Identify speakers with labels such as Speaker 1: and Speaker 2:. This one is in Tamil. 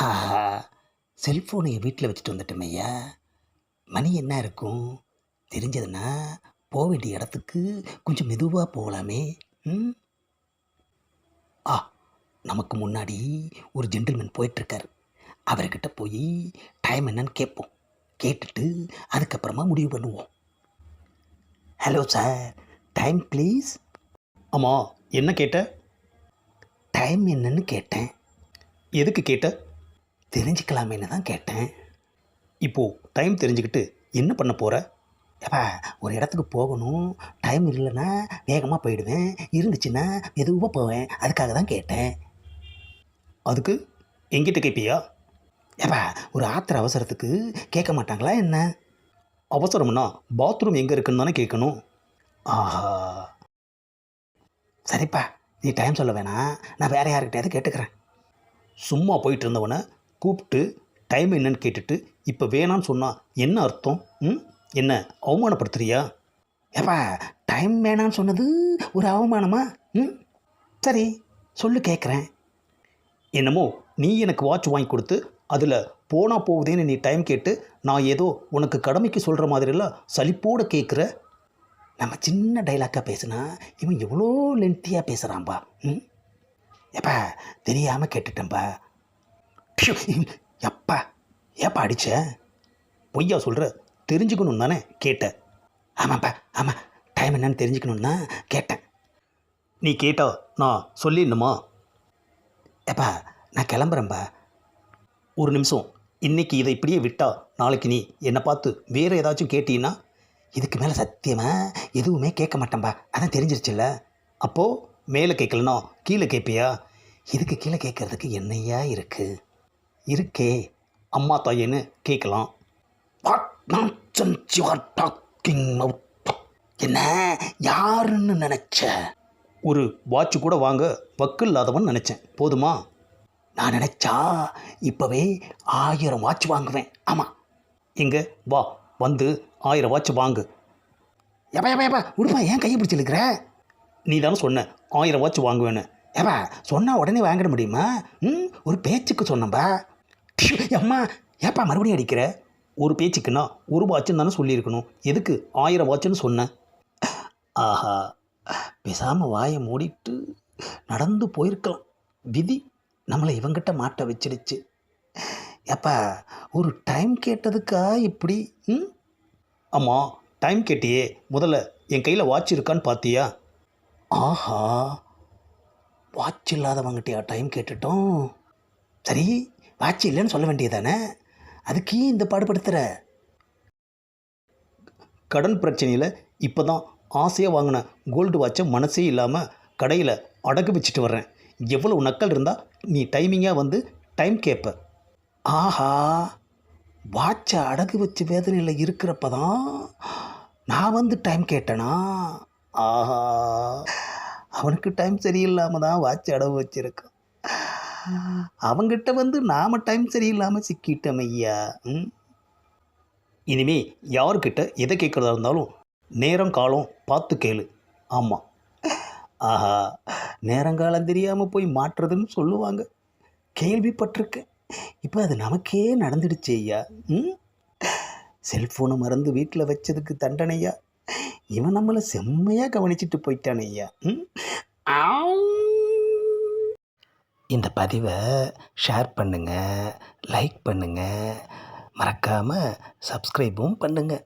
Speaker 1: ஆஹா செல்ஃபோனை வீட்டில் வச்சுட்டு வந்துட்டோம் ஐயா. மணி என்ன இருக்கும்? தெரிஞ்சதுன்னா போக வேண்டிய இடத்துக்கு கொஞ்சம் மெதுவாக போகலாமே. ம்? ஆ நமக்கு முன்னாடி ஒரு ஜென்டில்மேன் போயிட்டுருக்கார். அவர்கிட்ட போய் டைம் என்னன்னு கேட்போம். கேட்டுட்டு அதுக்கப்புறமா முடிவு பண்ணுவோம். ஹலோ சார் டைம் ப்ளீஸ்
Speaker 2: ஆமாம் என்ன கேட்ட?
Speaker 1: டைம் என்னன்னு கேட்டேன்.
Speaker 2: எதுக்கு கேட்ட?
Speaker 1: தெரிஞ்சுக்கலாமேன்னு தான் கேட்டேன்.
Speaker 2: இப்போது டைம் தெரிஞ்சுக்கிட்டு என்ன பண்ண போகிற
Speaker 1: ஏப்பா ஒரு இடத்துக்கு போகணும். டைம் இல்லைன்னா வேகமாக போயிடுவேன். இருந்துச்சுன்னா மெதுவாக போவேன். அதுக்காக தான் கேட்டேன்.
Speaker 2: அதுக்கு எங்கிட்ட கேட்பியா
Speaker 1: ஏப்பா ஒரு ஆத்திர அவசரத்துக்கு கேட்க மாட்டாங்களா என்ன?
Speaker 2: அவசரம்னா பாத்ரூம் எங்கே இருக்குன்னு தானே கேட்கணும்.
Speaker 1: ஆஹா. சரிப்பா நீ டைம் சொல்ல வேணாம். நான் வேறு யாருக்கிட்டையாவது கேட்டுக்கிறேன்.
Speaker 2: சும்மா போயிட்டு இருந்தவனை கூப்பிட்டு டைம் என்னன்னு கேட்டுட்டு இப்போ வேணான்னு சொன்னால் என்ன அர்த்தம்? ம்? என்ன அவமானப்படுத்துறியா?
Speaker 1: ஏப்பா டைம் வேணான்னு சொன்னது ஒரு அவமானமா? ம்? சரி சொல்லு கேட்குறேன்
Speaker 2: என்னமோ நீ எனக்கு வாட்ச் வாங்கி கொடுத்து அதில் போனால் போகுதேன்னு நீ டைம் கேட்டு நான் ஏதோ உனக்கு கடமைக்கு சொல்கிற மாதிரிலாம் சலிப்போடு கேட்குற
Speaker 1: நம்ம சின்ன டைலாக்காக பேசுனா இவன் எவ்வளோ லென்த்தியாக பேசுகிறான்பா ம்? ஏப்பா தெரியாமல் கேட்டுட்டேன்பா. எப்பா ஏப்பா அடிச்ச?
Speaker 2: பொய்யா சொல்கிற தெரிஞ்சுக்கணும் தானே கேட்டேன்.
Speaker 1: ஆமாப்பா ஆமாம் டைம் என்னன்னு தெரிஞ்சுக்கணுன்னு தான் கேட்டேன்.
Speaker 2: நீ கேட்டா நான் சொல்லிடணுமா?
Speaker 1: ஏப்பா நான் கிளம்புறேன்பா.
Speaker 2: ஒரு நிமிஷம். இன்னைக்கு இதை இப்படியே விட்டா நாளைக்கு நீ என்னை பார்த்து வேறு ஏதாச்சும் கேட்டீன்னா
Speaker 1: இதுக்கு மேலே சத்தியமாக எதுவுமே கேட்க மாட்டேன்பா. அதான் தெரிஞ்சிருச்சுல்ல.
Speaker 2: அப்போது மேலே கேட்கலனா கீழே கேட்பியா?
Speaker 1: இதுக்கு கீழே கேட்கறதுக்கு என்னையா இருக்குது இருக்கே
Speaker 2: அம்மா தாயேன்னு கேட்கலாம்
Speaker 1: what nonsense you are talking என்ன யாருன்னு நினச்ச?
Speaker 2: ஒரு வாட்ச் கூட வாங்க வக்கு இல்லாதவன் நினச்சேன். போதுமா?
Speaker 1: நான் நினச்சா இப்போவே ஆயிரம் வாட்ச் வாங்குவேன். ஆமாம்
Speaker 2: இங்கே வா வந்து ஆயிரம் வாட்ச் வாங்கு.
Speaker 1: எப்பா எப்பா எப்பா விடுப்பா ஏன் கையை பிடிச்சி இழுக்கிற
Speaker 2: நீ தானே சொன்ன ஆயிரம் வாட்ச் வாங்குவேன்னு.
Speaker 1: ஏப்பா சொன்னால் உடனே வாங்கிட முடியுமா? ம் ஒரு பேச்சுக்கு சொன்னம்பா அம்மா ஏப்பா மறுபடியும் அடிக்கிற?
Speaker 2: ஒரு பேச்சுக்குன்னா ஒரு வாட்சுன்னு தானே சொல்லியிருக்கணும். எதுக்கு? ஆயிரம் வாட்சுன்னு சொன்னேன்
Speaker 1: ஆஹா பேசாமல் வாயை மூடிட்டு நடந்து போயிருக்கலாம். விதி நம்மளை இவங்கிட்ட மாட்ட வச்சிடுச்சு. ஏப்பா ஒரு டைம் கேட்டதுக்கா இப்படி ம்?
Speaker 2: ஆமாம் டைம் கேட்டியே முதல்ல என் கையில் வாட்ச் இருக்கான்னு பார்த்தியா
Speaker 1: ஆஹா வாட்ச் இல்லாதவங்கிட்டயா டைம் கேட்டுட்டோம்? சரி வாட்ச் இல்லைன்னு சொல்ல வேண்டியதானே அதுக்கு ஏன் இந்த பாடுபடுத்துகிற
Speaker 2: கடன் பிரச்சனையில் இப்போ தான் ஆசையாக வாங்கின கோல்டு வாட்சை மனசே இல்லாமல் கடையில் அடகு வச்சுட்டு வர்றேன். எவ்வளோ நக்கல் இருந்தால் நீ டைமிங்காக வந்து டைம் கேட்ப
Speaker 1: ஆஹா! வாட்சை அடகு வச்சு வேதனையில் இருக்கிறப்ப தான் நான் வந்து டைம் கேட்டேனா? ஆஹா! அவனுக்கு டைம் சரியில்லாமல் தான் வாட்ச் அடகு வச்சுருக்கான். அவங்கிட்ட வந்து நாம் டைம் சரியில்லாமல் சிக்கிட்டோம் ஐயா. ம்?
Speaker 2: இனிமே யார்கிட்ட எதை கேட்குறதா இருந்தாலும் நேரம் காலம் பார்த்து கேளு. ஆமாம்
Speaker 1: ஆஹா நேரங்காலம் தெரியாமல் போய் மாற்றுறதுன்னு சொல்லுவாங்க. கேள்விப்பட்டிருக்கேன். இப்போ அது நமக்கே நடந்துடுச்சு ஐயா. ம்? செல்ஃபோனை மறந்து வீட்டில் வச்சதுக்கு தண்டனையா? இவன் நம்மளை செம்மையாக கவனிச்சிட்டு போயிட்டான் ஐயா. ம்? ஆம். இந்த பதிவை ஷேர் பண்ணுங்கள் லைக் பண்ணுங்கள் மறக்காமல் சப்ஸ்கிரைபும் பண்ணுங்கள்